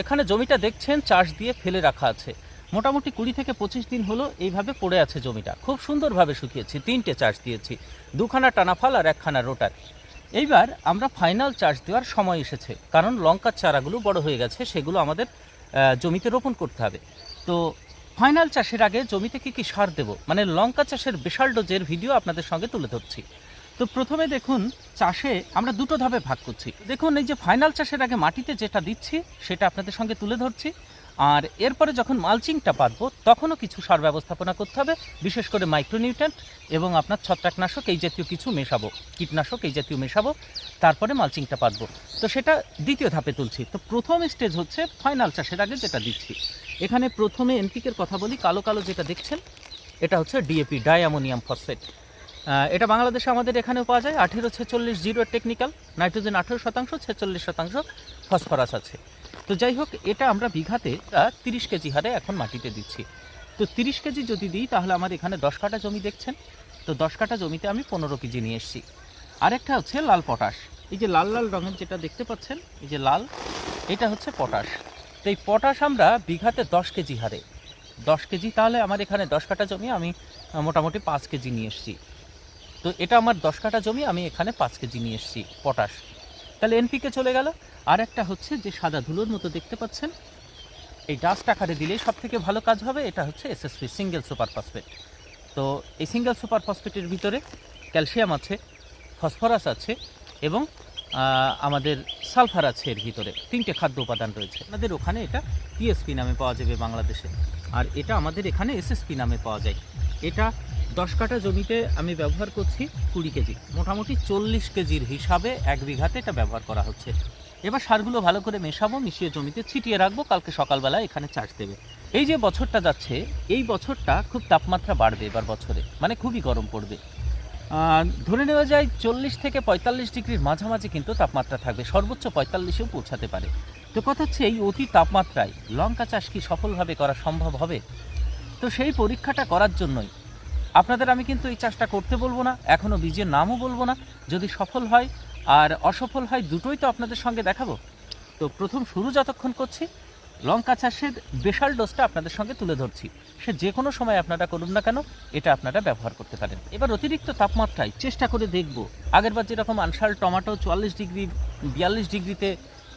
এখানে জমিটা দেখছেন, চাষ দিয়ে ফেলে রাখা আছে। মোটামুটি কুড়ি থেকে পঁচিশ দিন হলো এইভাবে পড়ে আছে জমিটা। খুব সুন্দরভাবে শুকিয়েছি, তিনটে চাষ দিয়েছি, দুখানা টানাফাল আর একখানা রোটার। এইবার আমরা ফাইনাল চাষ দেওয়ার সময় এসেছে, কারণ লঙ্কার চারাগুলো বড় হয়ে গেছে, সেগুলো আমাদের জমিতে রোপণ করতে হবে। তো ফাইনাল চাষের আগে জমিতে কি কি সার দেব? মানে লঙ্কা চাষের বিশাল ডোজের ভিডিও আপনাদের সঙ্গে তুলে ধরছি। তো প্রথমে দেখুন চাষে আমরা দুটো ধাপে ভাগ করছি। দেখুন এই যে ফাইনাল চাষের আগে মাটিতে যেটা দিচ্ছি, সেটা আপনাদের সঙ্গে তুলে ধরছি। আর এরপরে যখন মালচিংটা পাতবো, তখনও কিছু সার ব্যবস্থাপনা করতে হবে, বিশেষ করে মাইক্রোনিউট্রেন্ট এবং আপনার ছত্রাকনাশক, এই জাতীয় কিছু মেশাবো, কীটনাশক, এই জাতীয় মেশাবো, তারপরে মালচিংটা পাতবো। তো সেটা দ্বিতীয় ধাপে তুলছি। তো প্রথম স্টেজ হচ্ছে ফাইনাল চাষের আগে যেটা দিচ্ছি। এখানে প্রথমে এনপিকের কথা বলি, কালো কালো যেটা দেখছেন, এটা হচ্ছে ডিএপি ডায়ামোনিয়াম ফসফেট এটা বাংলাদেশে আমাদের এখানেও পাওয়া যায়। আঠেরো ছেচল্লিশ জিরো টেকনিক্যাল, নাইট্রোজেন আঠেরো শতাংশ, ছেচল্লিশ শতাংশ ফসফরাস আছে। তো যাই হোক, এটা আমরা বিঘাতে তিরিশ কেজি হারে এখন মাটিতে দিচ্ছি। তো তিরিশ কেজি যদি দিই, তাহলে আমার এখানে দশ কাঠা জমি দেখছেন। তো দশ কাঠা জমিতে আমি পনেরো কেজি নিয়ে এসেছি। আরেকটা হচ্ছে লাল পটাশ। এই যে লাল লাল রঙের যেটা দেখতে পাচ্ছেন, এই যে লাল, এটা হচ্ছে পটাশ। তো এই পটাশ আমরা বিঘাতে দশ কেজি হারে। দশ কেজি, তাহলে আমার এখানে দশ কাঠা জমি আমি মোটামুটি পাঁচ কেজি নিয়ে এসেছি। তো এটা আমার দশ কাঠা জমি, আমি এখানে পাঁচ কেজি নিয়ে এসেছি, পটাশ। তাহলে এনপিকে চলে গেল। আর একটা হচ্ছে যে সাদা ধুলোর মতো দেখতে পাচ্ছেন, এই ডাস্ট আকারে দিলেই সব থেকে ভালো কাজ হবে, এটা হচ্ছে এসএসপি সিঙ্গেল সুপার ফসফেট তো এই সিঙ্গেল সুপার ফসফেটের ভিতরে ক্যালসিয়াম আছে, ফসফরাস আছে এবং আমাদের সালফার আছে এর ভিতরে। তিনটে খাদ্য উপাদান রয়েছে। আমাদের ওখানে এটা পিএসপি নামে পাওয়া যাবে বাংলাদেশে। আর এটা আমাদের এখানে এসএসপি নামে পাওয়া যায়। এটা দশ কাঠা জমিতে আমি ব্যবহার করছি কুড়ি কেজি। মোটামুটি চল্লিশ কেজির হিসাবে এক বিঘাতে এটা ব্যবহার করা হচ্ছে। এবার সারগুলো ভালো করে মেশাবো, মিশিয়ে জমিতে ছিটিয়ে রাখব, কালকে সকালবেলা এখানে চাষ দেবে। এই যে বছরটা যাচ্ছে, এই বছরটা খুব তাপমাত্রা বাড়বে এবার বছরে মানে খুবই গরম পড়বে। ধরে নেওয়া যায় চল্লিশ থেকে পঁয়তাল্লিশ ডিগ্রির মাঝামাঝি কিন্তু তাপমাত্রা থাকবে, সর্বোচ্চ পঁয়তাল্লিশেও পৌঁছাতে পারে। তো কথা হচ্ছে এই অতি তাপমাত্রায় লঙ্কা চাষ কি সফলভাবে করা সম্ভব হবে? তো সেই পরীক্ষাটা করার জন্যই আপনাদের আমি কিন্তু এই চাষটা করতে বলব না এখনও বীজের নামও বলব না। যদি সফল হয় আর অসফল হয়, দুটোই তো আপনাদের সঙ্গে দেখাবো। তো প্রথম শুরু যতক্ষণ করছি, লঙ্কা চাষের বিশাল ডোজটা আপনাদের সঙ্গে তুলে ধরছি। সে যে কোনো সময় আপনারা করুন না কেন, এটা আপনারা ব্যবহার করতে পারেন। এবার অতিরিক্ত তাপমাত্রায় চেষ্টা করে দেখব। আগেরবার যেরকম আনসাল টমেটো চুয়াল্লিশ ডিগ্রি, বিয়াল্লিশ ডিগ্রিতে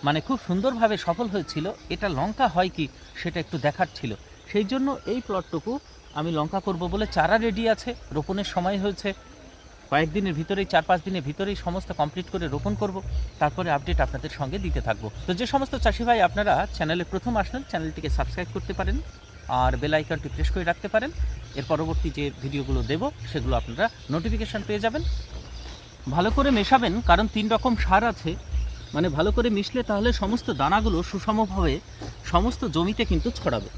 মানে খুব সুন্দরভাবে সফল হয়েছিল, এটা লঙ্কা হয় কি সেটা একটু দেখার ছিল। সেই জন্য এই প্লটটুকু আমি লঙ্কা করব বলে চারা রেডি আছে, রোপণের সময় হয়েছে। কয়েকদিনের ভিতরেই চার পাঁচ দিনের ভিতরেই সমস্ত কমপ্লিট করে রোপণ করব। তারপরে আপডেট আপনাদের সঙ্গে দিতে থাকব। তো যে সমস্ত চাষি ভাই আপনারা চ্যানেলে প্রথম আসলেন চ্যানেলটিকে সাবস্ক্রাইব করতে পারেন আর বেল আইকনটি প্রেস করে রাখতে পারেন। এর পরবর্তী যে ভিডিওগুলো দেব, সেগুলো আপনারা নোটিফিকেশান পেয়ে যাবেন। ভালো করে মেশাবেন, কারণ তিন রকম সার আছে। মানে ভালো করে মিশলে তাহলে সমস্ত দানাগুলো সুষমভাবে সমস্ত জমিতে কিন্তু ছড়াবে।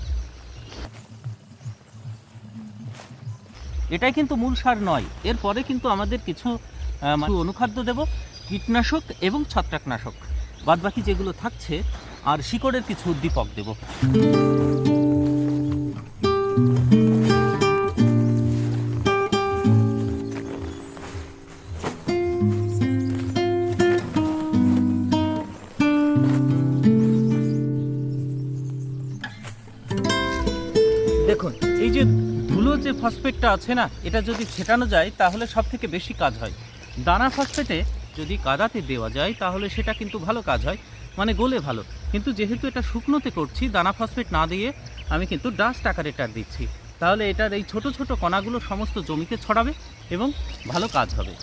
এটাই কিন্তু মূল সার নয়। এরপরে কিন্তু আমাদের কিছু অনুখাদ্য দেব, কীটনাশক এবং ছত্রাকনাশক। বাদবাকি যেগুলো থাকছে, আর শিকড়ের কিছু উদ্দীপক দেব। ফসফেটটা আছে না, এটা যদি ছেটানো যায়, তাহলে সব থেকে বেশি কাজ হয়। দানা ফসফেটে যদি কাদাতে দেওয়া যায়, তাহলে সেটা কিন্তু ভালো কাজ হয় মানে গোলে ভালো। কিন্তু যেহেতু এটা শুকনোতে করছি, দানা ফসফেট না দিয়ে আমি কিন্তু ডাস্ট আকারে এটা দিচ্ছি। তাহলে এটার এই ছোট ছোট কণাগুলো সমস্ত জমিতে ছড়াবে এবং ভালো কাজ হবে।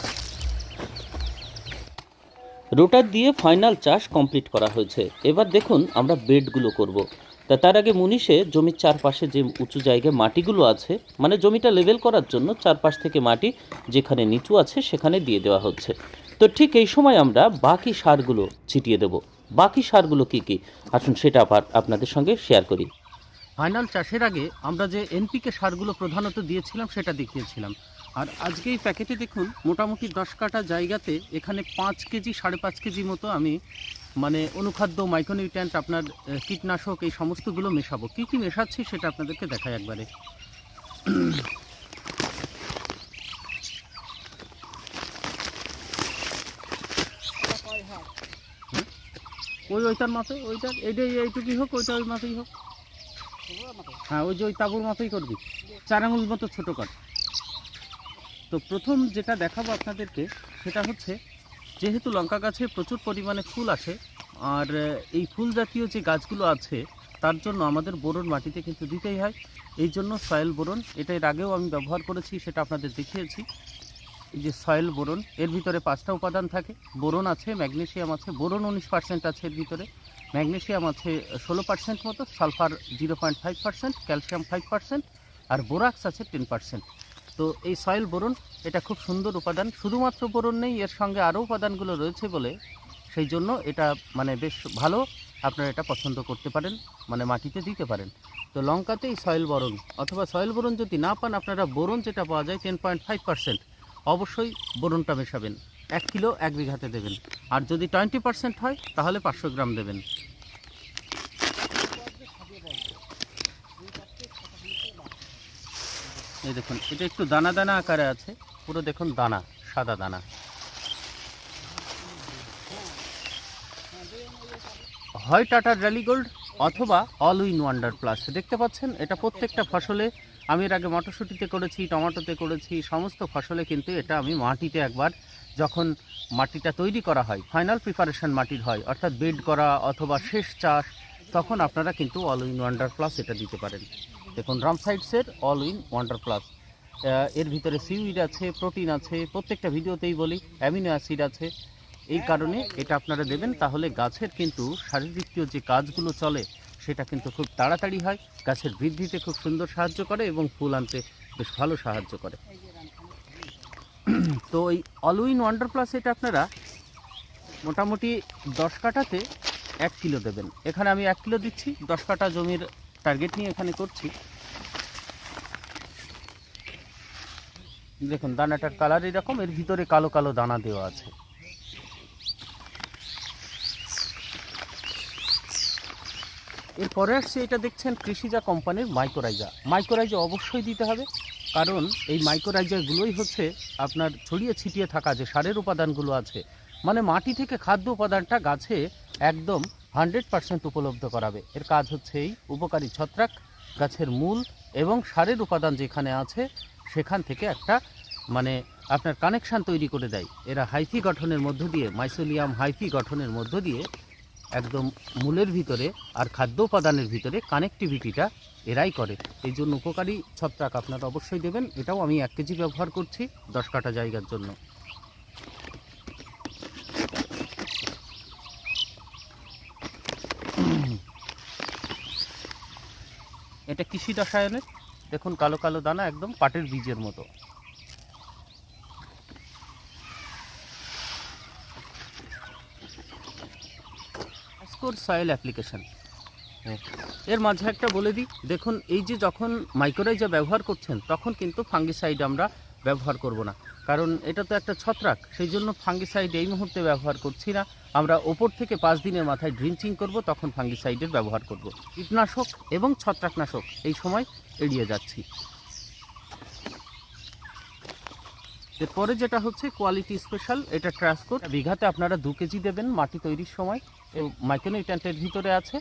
রোটার দিয়ে ফাইনাল চাষ কমপ্লিট করা হয়েছে। এবার দেখুন আমরা বেডগুলো করব। তা তার আগে মুনিশে জমির চারপাশে যে উঁচু জায়গায় মাটিগুলো আছে মানে জমিটা লেভেল করার জন্য চারপাশ থেকে মাটি যেখানে নিচু আছে সেখানে দিয়ে দেওয়া হচ্ছে। তো ঠিক এই সময় আমরা বাকি সারগুলো ছিটিয়ে দেব। বাকি সারগুলো কি কি? আসুন সেটা আপনাদের সঙ্গে শেয়ার করি। ফাইনাল চাষের আগে আমরা যে এনপিকে সারগুলো প্রধানত দিয়েছিলাম সেটা দেখিয়েছিলাম। আর আজকে এই প্যাকেটে দেখুন, মোটামুটি দশ কাটা জায়গাতে এখানে পাঁচ কেজি, সাড়ে পাঁচ কেজি মতো আমি মানে অনুখাদ্য মাইক্রোনিউট্রিয়েন্ট আপনার কীটনাশক, এই সমস্তগুলো মেশাবো। কী কী মেশাচ্ছি সেটা আপনাদেরকে দেখাই একবারে। ওই ওইটার মতো ওইটা এইটাই এইটুকুই হোক, ওইটা ওই মতোই হোক। হ্যাঁ ওই যে ওই তাবুর মতোই করবি। চার আঙুল মতো ছোটো কর। তো প্রথম যেটা দেখাবো আপনাদেরকে, সেটা হচ্ছে যেহেতু লঙ্কা গাছে প্রচুর পরিমাণে ফুল আসে, আর এই ফুল জাতীয় যে গাছগুলো আছে, তার জন্য আমাদের বোরন মাটিতে কিন্তু দিতেই হয়। এই জন্য সয়েল বোরন, এটা এর আগেও আমি ব্যবহার করেছি, সেটা আপনাদের দেখিয়েছি। এই যে সয়েল বোরন, এর ভিতরে পাঁচটা উপাদান থাকে। বোরন আছে, ম্যাগনেশিয়াম আছে, বোরন উনিশ পার্সেন্ট আছে এর ভিতরে। ম্যাগনেশিয়াম আছে ষোলো পার্সেন্ট মতো, sulphur zero point five percent, calcium five percent, আর বোরাক্স আছে টেন পার্সেন্ট। তো এই সয়েল বোরন, এটা খুব সুন্দর উপাদান। শুধুমাত্র বোরন নেই, এর সঙ্গে আরও উপাদানগুলো রয়েছে বলে সেই জন্য এটা মানে বেশ ভালো। আপনারা এটা পছন্দ করতে পারেন মানে মাটিতে দিতে পারেন। তো লঙ্কাতেই সয়েল বোরন, অথবা সয়েল বোরন যদি না পান, আপনারা বোরন যেটা পাওয়া যায় টেন পয়েন্ট ফাইভ পার্সেন্ট অবশ্যই বোরনটা মেশাবেন। এক কিলো এক বিঘাতে দেবেন। আর যদি টোয়েন্টি পার্সেন্ট হয়, তাহলে পাঁচশো গ্রাম দেবেন। এই দেখুন, এটা একটু দানা দানা আকারে আছে, পুরো দেখুন দানা, সাদা দানা। হয় টাটার র্যালি গোল্ড অথবা অল উইন ওয়ান্ডার প্লাস। দেখতে পাচ্ছেন, এটা প্রত্যেকটা ফসলে, আমি এর আগে মটরশুঁটিতে করেছি, টমেটোতে করেছি, সমস্ত ফসলে কিন্তু এটা আমি মাটিতে একবার যখন মাটিটা তৈরি করা হয় ফাইনাল প্রিপারেশন মাটির হয়, অর্থাৎ বেড করা অথবা শেষ চাষ, তখন আপনারা কিন্তু অল উইন ওয়ান্ডার প্লাস এটা দিতে পারেন। দেখুন, রামসাইডসের অল উইন ওয়ান্ডার প্লাস এর ভিতরে সিউইড আছে, প্রোটিন আছে, প্রত্যেকটা ভিডিওতেই বলি, অ্যামিনো অ্যাসিড আছে। এই কারণে এটা আপনারা দেবেন, তাহলে গাছের কিন্তু শারীরবৃত্তীয় যে কাজগুলো চলে, সেটা কিন্তু খুব তাড়াতাড়ি হয়, গাছের বৃদ্ধিতে খুব সুন্দর সাহায্য করে এবং ফুল আনতে বেশ ভালো সাহায্য করে। তো এই অলউইন ওয়ান্ডার প্লাস এটা আপনারা মোটামুটি দশ কাঠাতে এক কিলো দেবেন। এখানে আমি এক কিলো দিচ্ছি, দশ কাঠা জমির টার্গেট নিয়ে এখানে করছি। দেখুন, দানাটার কালার এরকম, এর ভিতরে কালো কালো দানা দেওয়া আছে। এরপরে আসছে এটা দেখছেন কৃষিজা কোম্পানির মাইক্রোরাইজা মাইক্রোরাইজা অবশ্যই দিতে হবে, কারণ এই মাইক্রোরাইজাগুলোই হচ্ছে আপনার ছড়িয়ে ছিটিয়ে থাকা যে সারের উপাদানগুলো আছে। মানে মাটি থেকে খাদ্য উপাদানটা গাছে একদম হান্ড্রেড পার্সেন্ট উপলব্ধ করাবে। এর কাজ হচ্ছে এই, উপকারী ছত্রাক, গাছের মূল এবং সারের উপাদান যেখানে আছে, সেখান থেকে একটা মানে আপনার কানেকশান তৈরি করে দেয়। এরা হাইফি গঠনের মধ্য দিয়ে মাইসোলিয়াম হাইফি গঠনের মধ্য দিয়ে একদম মূলের ভিতরে আর খাদ্য উপাদানের ভিতরে কানেক্টিভিটিটা এরাই করে। এই জন্য উপকারী ছত্রাক আপনারা অবশ্যই দেবেন। এটাও আমি এক কেজি ব্যবহার করছি দশ কাঠা জায়গার জন্য। এটা কৃষি রসায়নের দেখুন, কালো কালো দানা একদম পাটের বীজের মতো। সয়েল অ্যাপ্লিকেশন এর মাঝে একটা বলে দিই। দেখুন, এই যে যখন মাইক্রোরাইজা ব্যবহার করছেন, তখন কিন্তু ফাঙ্গিসাইড আমরা ব্যবহার করব না। কারণ এটা তো একটা ছত্রাক সেই জন্য ফাঙ্গিসাইড এই মুহূর্তে ব্যবহার করছি না। আমরা ওপর থেকে পাঁচ দিনের মাথায় ড্রিঞ্চিং করব, তখন ফাঙ্গিসাইডের ব্যবহার করব। কীটনাশক এবং ছত্রাকনাশক এই সময় এড়িয়ে যাচ্ছি। এরপরে যেটা হচ্ছে কোয়ালিটি স্পেশাল এটা ট্রান্সকোট বিঘাতে আপনারা দু কেজি দেবেন মাটি তৈরির সময়। মাইক্রোনিউট্যান্টের ভিতরে আছে।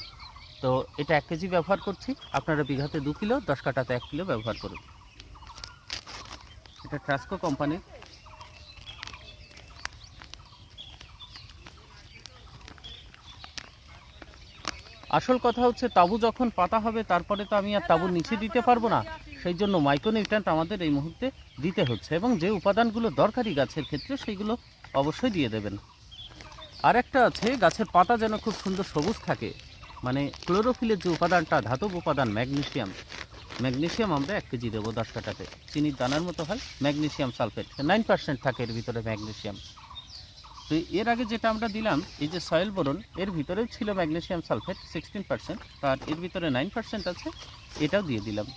তো এটা এক কেজি ব্যবহার করছি। আপনারা বিঘাতে দু কিলো, দশ কাটাতে এক কিলো ব্যবহার করুন। এটা ট্রাস্কো কোম্পানির আসল কথা হচ্ছে, তাবু যখন পাতা হবে, তারপরে তো আমি আর তাবুর নিচে দিতে পারব না। সেই জন্য মাইক্রোনিউট্রেন্ট আমাদের এই মুহূর্তে দিতে হচ্ছে এবং যে উপাদানগুলো দরকারি গাছের ক্ষেত্রে সেইগুলো অবশ্যই দিয়ে দেবেন। আর একটা আছে, গাছের পাতা যেন খুব সুন্দর সবুজ থাকে। মানে ক্লোরোফিলের যে উপাদানটা, ধাতব উপাদান ম্যাগনেসিয়াম ম্যাগনেসিয়াম আমরা এক কেজি দেবো দশ কাটাতে। চিনির দানার মতো হয়, ম্যাগনেশিয়াম সালফেট। নাইন পার্সেন্ট থাকে এর ভিতরে ম্যাগনেশিয়াম। তো এর আগে যেটা আমরা দিলাম, এই যে সয়েল বোরন, এর ভিতরেও ছিল ম্যাগনেশিয়াম সালফেট, সিক্সটিন পার্সেন্ট, আর এর ভিতরে নাইন পার্সেন্ট আছে, এটাও দিয়ে দিলাম।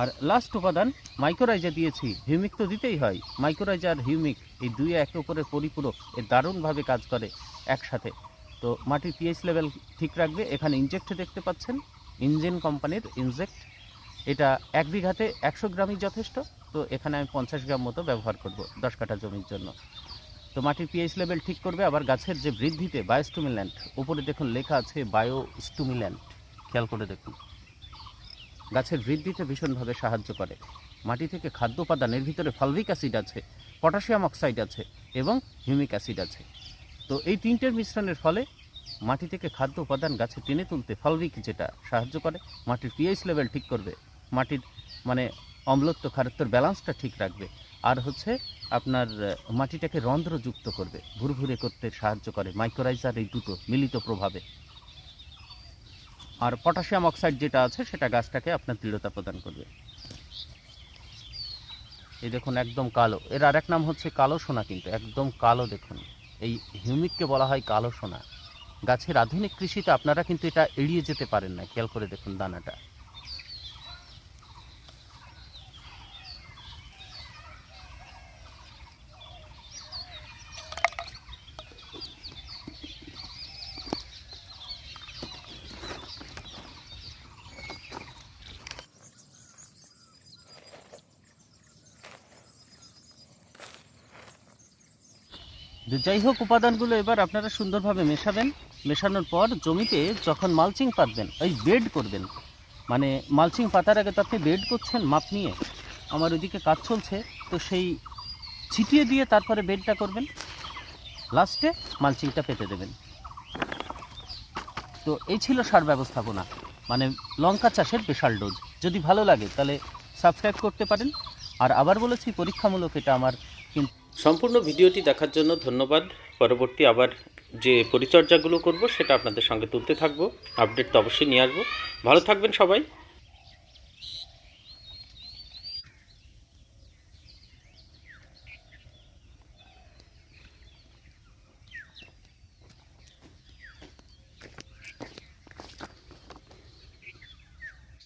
আর লাস্ট উপাদান মাইক্রোরাইজা দিয়েছি। হিউমিক তো দিতেই হয়। মাইক্রোরাইজা আর হিউমিক এই দুই একে অপরের পরিপূরক, এ দারুণভাবে কাজ করে একসাথে। তো মাটির পিএইচ লেভেল ঠিক রাখবে। এখানে ইনজেক্ট দেখতে পাচ্ছেন ইঞ্জিন কোম্পানির ইনজেক্ট এটা এক বিঘাতে একশো গ্রামই যথেষ্ট। তো এখানে আমি পঞ্চাশ গ্রাম মতো ব্যবহার করব দশ কাঠা জমির জন্য। তো মাটির পিএইচ লেভেল ঠিক করবে। আবার গাছের যে বৃদ্ধিতে বায়োস্টুমিল্যান্ট উপরে দেখুন লেখা আছে বায়োস্টুমিল্যান্ট খেয়াল করে দেখুন। গাছের বৃদ্ধিতে ভীষণভাবে সাহায্য করে। মাটি থেকে খাদ্য উপাদানের ভিতরে ফালভিক অ্যাসিড আছে, পটাশিয়াম অক্সাইড আছে এবং হিউমিক অ্যাসিড আছে। তো এই তিনটের মিশ্রণের ফলে মাটি থেকে খাদ্য উপাদান গাছে টেনে তুলতে ফালভিক যেটা সাহায্য করে, মাটির পিএইচ লেভেল ঠিক করবে, মাটির মানে অম্লত্ব খারত্বর ব্যালেন্সটা ঠিক রাখবে, আর হচ্ছে আপনার মাটিটাকে রন্ধ্রযুক্ত করবে, ভুরভুরে করতে সাহায্য করে মাইক্রোরাইজার এই দুটো মিলিত প্রভাবে। আর পটাশিয়াম অক্সাইড যেটা আছে, সেটা গাছটাকে আপনার দৃঢ়তা প্রদান করবে। এই দেখুন, একদম কালো। এর আরেক নাম হচ্ছে কালো সোনা কিন্তু, একদম কালো দেখুন। এই হিউমিককে বলা হয় কালো সোনা। গাছের আধুনিক কৃষিতে আপনারা কিন্তু এটা এড়িয়ে যেতে পারেন না। খেয়াল করে দেখুন দানাটা। যাই হোক, উপাদানগুলো এবার আপনারা সুন্দরভাবে মেশাবেন। মেশানোর পর জমিতে যখন মালচিং পাতবেন ওই বেড করবেন। মানে মালচিং পাতার আগে তো আপনি বেড করছেন, মাপ নিয়ে। আমার ওইদিকে কাজ চলছে, তো সেই ছিটিয়ে দিয়ে তারপরে বেডটা করবেন। লাস্টে মালচিংটা পেতে দেবেন। তো এই ছিল সার ব্যবস্থাপনা। মানে লঙ্কা চাষের বিশাল ডোজ। যদি ভালো লাগে, তাহলে সাবস্ক্রাইব করতে পারেন। আর আবার বলেছি, পরীক্ষামূলক এটা আমার সম্পূর্ণ ভিডিওটি দেখার জন্য ধন্যবাদ। পরবর্তী আবার যে পরিচর্যাগুলো করব, সেটা আপনাদের সঙ্গে তুলতে থাকব। আপডেট তো অবশ্যই নিয়ে আসব। ভালো থাকবেন সবাই।